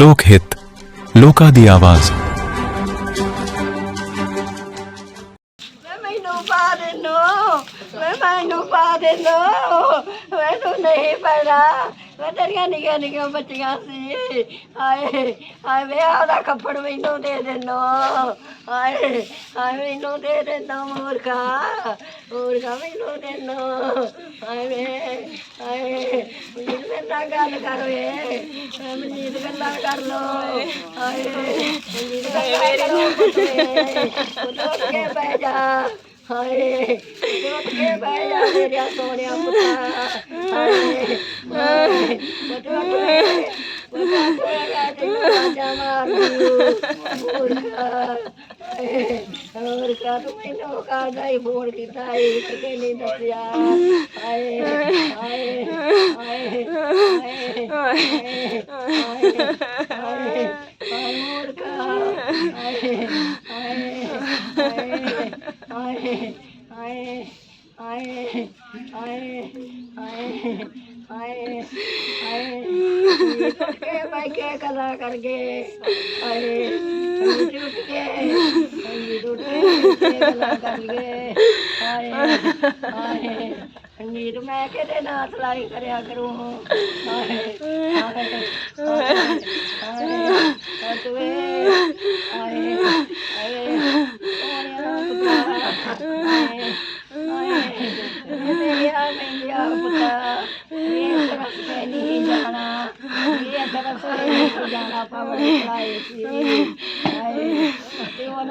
ਲੋਕ ਹਿੱਤ, ਲੋਕਾਂ ਦੀ ਆਵਾਜ਼। ਮੈਂ ਮੈਨੂੰ ਪਾ ਦੇ ਲੋ ਮੈਂ ਮੈਨੂੰ ਪਾ ਦੇ ਲੋ ਮੈਨੂੰ ਨਹੀਂ ਪੜਾ ਮੈਂ ਤੇਰੀਆਂ ਨਿੱਕੀਆਂ ਨਿੱਕੀਆਂ ਬੱਚੀਆਂ ਸੀ। ਹਾਏ ਹਾਏ ਵੇ ਉਹਦਾ ਕੱਪੜ ਮੈਨੂੰ ਦੇ ਦੇ ਲੋ ਹਾਏ ਹਾਏ ਮੈਨੂੰ ਦੇ ਦੇ ਦੋ ਮੂਰਖਾ। ਮੂਰਖਾ ਮੈਨੂੰ ਦੇ ਲੋ ਹਾਏ ਵੇ ਹਾਏ ਮੈਨੂੰ ਮੇਰੇ ਨਾਲ ਗੱਲ ਕਰ ਵੇ। ਮਨੀਤ ਗੱਲਾਂ ਕਰ ਲੋ। ਹਾਏ ਮਨੀਤ ਗੱਲਾਂ ਕਰੋ ਪੁੱਤ ਉੱਠ ਕੇ ਬਹਿ ਜਾ। ਹਾਏ नहीं फ़ोन किया ਹਾਏ ਹਾਏ ਹਾਏ ਹਾਏ ਟੁੱਟ ਕੇ ਬੈ ਕੇ ਕਲਾ ਕਰ ਗਏ ਹਾਏ ਟੁੱਟ ਕੇ ਟੁੱਟ ਕੇ ਕਲਾ ਕਰ ਗਏ ਹਾਏ ਹਾਏ ਸੰਗੀਤ ਮੈਂ ਕਿਹਦੇ ਨਾਲ ਸਲਾਈ ਕਰਿਆ ਕਰੂੰ ਹਾਏ ਹਾਏ ਹਾਏ ਹਾਏ ਹਾਏ ਸੋਹਣਿਆ ਪੁੱਤਾ ਹਾਏ ਹਾਏ ਮੇਰੀਆ ਮੇਰੀਆ ਪੁੱਤਾ ਇਹ ਤਰਫ ਤੇ ਨਹੀਂ ਜਾਣਾ ਇਹ ਤਰਫ ਤੇ ਨਹੀਂ ਜਾਣਾ ਪਾਵਰ ਸਲਾਈ ਸੀ ਹਾਏ ਤੇ ਉਹਨਾਂ ਮੁੰਡੇ ਤੋਏ ਮੁੰਡਾ ਇਧਰੋਂ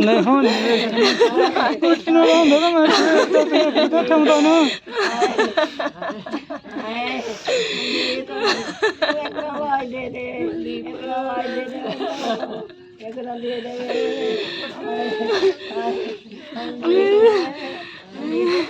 네, 혼. 꽃피노랑 내가 말해. 또 비가 탐다는. 에이.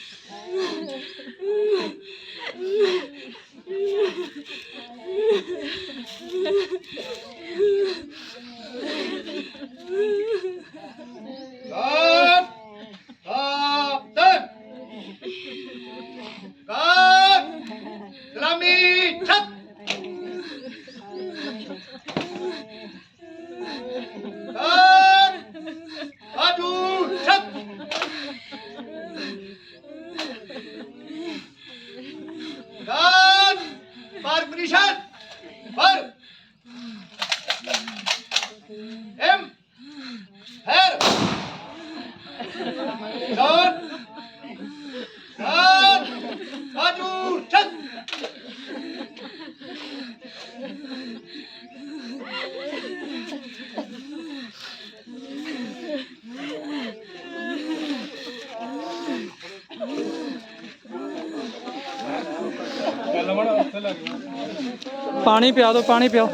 ਪਾਣੀ ਪਿਆ ਦਿਓ ਪਾਣੀ ਪਿਓ।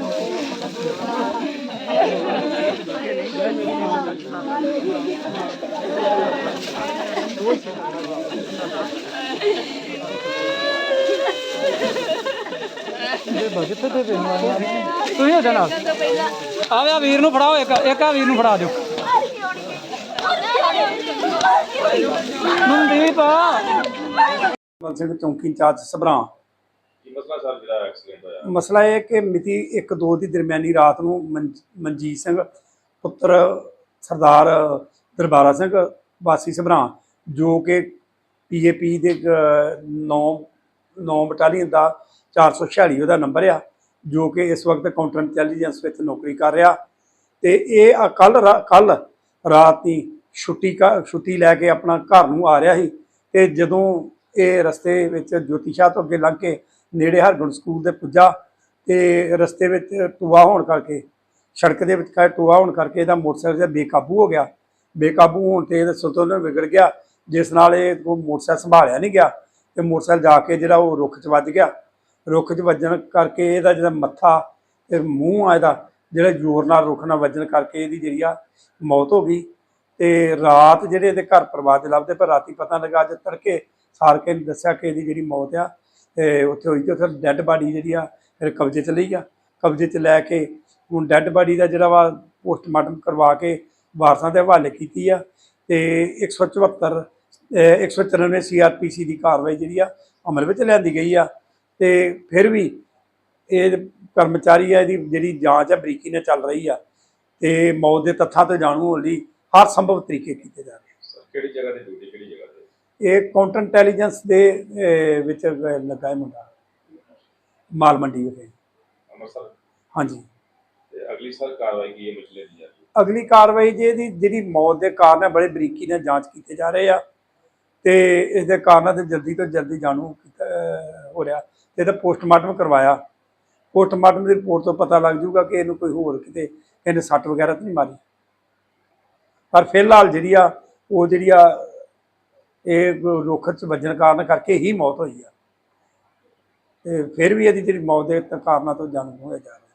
ਇਹ ਬਸ ਕਿੱਥੇ ਤੇ ਤੁਸੀਂ ਹੋ ਜਾਣਾ। ਆਵੇ ਆ ਵੀਰ ਨੂੰ ਫੜਾਓ, ਇੱਕ ਇੱਕ ਆ ਵੀਰ ਨੂੰ ਫੜਾ ਦਿਓ। ਮਨਦੀਪ। ਮਨ ਸਿੰਘ ਚੌਂਕੀ ਚਾਚ ਸਭਰਾ। ਮਸਲਾ ਸਰ ਜਿਹੜਾ ਐਕਸੀਡੈਂਟ ਹੋਇਆ? ਮਸਲਾ ਇਹ ਹੈ ਕਿ ਮਿਤੀ 1-2 ਦੀ ਦਰਮਿਆਨੀ ਰਾਤ ਨੂੰ ਮਨ- ਮਨਜੀਤ ਸਿੰਘ, ਪੁੱਤਰ ਸਰਦਾਰ ਦਰਬਾਰਾ ਸਿੰਘ, ਵਾਸੀ ਸਭਰਾਂ, ਜੋ ਕਿ ਪੀਏਪੀ ਦੇ 9 9 ਬਟਾਲੀਅਨ ਦਾ 446 ਉਹਦਾ ਨੰਬਰ ਆ, ਜੋ ਕਿ ਇਸ ਵਕਤ ਕਾਊਂਟਰ ਇੰਟੈਲੀਜੈਂਸ ਵਿੱਚ ਨੌਕਰੀ ਕਰ ਰਿਹਾ। ਤੇ ਇਹ ਕੱਲ ਕੱਲ ਰਾਤ ਦੀ ਛੁੱਟੀ ਕਾ, ਛੁੱਟੀ ਲੈ ਕੇ ਆਪਣਾ ਘਰ ਨੂੰ ਆ ਰਿਹਾ ਸੀ। ਤੇ ਜਦੋਂ ਇਹ ਰਸਤੇ ਵਿੱਚ ਜੋਤੀ ਸ਼ਾਹ ਤੋਂ ਅੱਗੇ ਲੰਘ ਕੇ ਨੇੜੇ ਹਰਗੁਣ ਸਕੂਲ ਦੇ ਪੁੱਜਾ ਤੇ ਰਸਤੇ ਵਿੱਚ ਟੋਆ ਹੋਣ ਕਰਕੇ, ਸੜਕ ਦੇ ਵਿਚਕਾਰ ਟੋਆ ਹੋਣ ਕਰਕੇ ਇਹਦਾ ਮੋਟਰਸਾਈਕਲ ਜਿਹਾ ਬੇਕਾਬੂ ਹੋ ਗਿਆ। ਬੇਕਾਬੂ ਹੋਣ ਤੇ ਇਹਦਾ ਸੰਤੁਲਨ ਵਿਗੜ ਗਿਆ, ਜਿਸ ਨਾਲ ਇਹ ਉਹ ਮੋਟਰਸਾਈਕਲ ਸੰਭਾਲਿਆ ਨਹੀਂ ਗਿਆ ਤੇ ਮੋਟਰਸਾਈਕਲ ਜਾ ਕੇ ਜਿਹੜਾ ਉਹ ਰੁੱਖ 'ਚ ਵੱਜ ਗਿਆ। ਰੁੱਖ 'ਚ ਵੱਜਣ ਕਰਕੇ ਇਹਦਾ ਜਿਹੜਾ ਮੱਥਾ ਤੇ ਮੂੰਹ ਆ ਇਹਦਾ, ਜਿਹੜਾ ਜ਼ੋਰ ਨਾਲ ਰੁੱਖ ਨਾਲ ਵੱਜਣ ਕਰਕੇ ਇਹਦੀ ਜਿਹੜੀ ਆ ਮੌਤ ਹੋ ਗਈ ਤੇ ਰਾਤ ਜਿਹੜੇ ਇਹਦੇ ਘਰ ਪਰਿਵਾਰ ਦੇ ਲੱਭਦੇ, ਪਰ ਰਾਤੀ ਪਤਾ ਲੱਗਾ ਅੱਜ ਤੜਕੇ ਸਾਰ ਕੇ ਦੱਸਿਆ ਕਿ ਇਹਦੀ ਜਿਹੜੀ ਮੌਤ ਆ ਤੇ ਉੱਥੇ ਹੋਈ ਤੇ ਉੱਥੇ ਡੈੱਡ ਬਾਡੀ ਜਿਹੜੀ ਆ, ਫਿਰ ਕਬਜ਼ੇ 'ਚ ਲਈ ਆ। ਕਬਜ਼ੇ 'ਚ ਲੈ ਕੇ ਹੁਣ ਡੈੱਡ ਬਾਡੀ ਦਾ ਜਿਹੜਾ ਵਾ ਪੋਸਟਮਾਰਟਮ ਕਰਵਾ ਕੇ ਵਾਰਸਾਂ ਦੇ ਹਵਾਲੇ ਕੀਤੀ ਆ ਤੇ 174 ਅਹ 194 ਸੀਆਰਪੀਸੀ ਦੀ ਕਾਰਵਾਈ ਜਿਹੜੀ ਆ ਅਮਲ ਵਿੱਚ ਲਿਆਂਦੀ ਗਈ ਆ। ਤੇ ਫਿਰ ਵੀ ਇਹ ਕਰਮਚਾਰੀ ਆ, ਇਹਦੀ ਜਿਹੜੀ ਜਾਂਚ ਆ, ਬਰੀਕੀ ਨਾਲ ਚੱਲ ਰਹੀ ਆ ਤੇ ਮੌਤ ਦੇ ਤੱਥਾਂ ਤੋਂ ਜਾਣੂ ਹੋਣ ਲਈ ਹਰ ਸੰਭਵ ਤਰੀਕੇ ਕੀਤੇ ਜਾ ਰਹੇ ਕਿਹੜੀ ਜਗ੍ਹਾ ਤੇ ਡਿਊਟੀ ਕਿਹੜੀ ਜਗ੍ਹਾ ਇਹ ਕਾਊਂਟਰ ਇੰਟੈਲੀਜੈਂਸ ਦੇ ਵਿੱਚ ਲੱਗਾ ਹੈ ਮੁੰਡਾ ਮਾਲ ਮੰਡੀ ਵਿਖੇ ਅੰਮ੍ਰਿਤਸਰ? ਹਾਂਜੀ। ਤੇ ਅਗਲੀ ਸਰ ਕਾਰਵਾਈ ਕੀ ਹੈ ਮਸਲੇ ਦੀ ਆ ਅਗਲੀ ਕਾਰਵਾਈ ਜੇ ਇਹਦੀ ਜਿਹੜੀ ਮੌਤ ਦੇ ਕਾਰਨ ਹੈ ਬੜੇ ਬਰੀਕੀ ਨਾਲ ਜਾਂਚ ਕੀਤੇ ਜਾ ਰਹੇ ਆ। ਤੇ ਇਸ ਦੇ ਕਾਰਨਾਂ ਤੇ ਜਲਦੀ ਤੋਂ ਜਲਦੀ ਜਾਣੂ ਹੋ ਰਿਹਾ। ਤੇ ਇਹਦਾ ਪੋਸਟਮਾਰਟਮ ਕਰਵਾਇਆ। ਪੋਸਟਮਾਰਟਮ ਦੀ ਰਿਪੋਰਟ ਤੋਂ ਪਤਾ ਲੱਗ ਜਾਊਗਾ ਕਿ ਇਹਨੂੰ ਕੋਈ ਹੋਰ ਕਿਤੇ ਇਹਨੇ ਸੱਟ ਵਗੈਰਾ ਤਾਂ ਨਹੀਂ ਮਾਰੀ। ਪਰ ਫਿਲਹਾਲ ਜਿਹੜੀ ਆ ਉਹ ਜਿਹੜੀ ਆ ਇਹ ਰੁੱਖ 'ਚ ਵੱਜਣ ਕਾਰਨ ਕਰਕੇ ਹੀ ਮੌਤ ਹੋਈ ਆ। ਤੇ ਫਿਰ ਵੀ ਇਹਦੀ ਜਿਹੜੀ ਮੌਤ ਦੇ ਕਾਰਨਾਂ ਤੋਂ ਜਾਣੂ ਹੋਇਆ ਜਾ ਰਿਹਾ।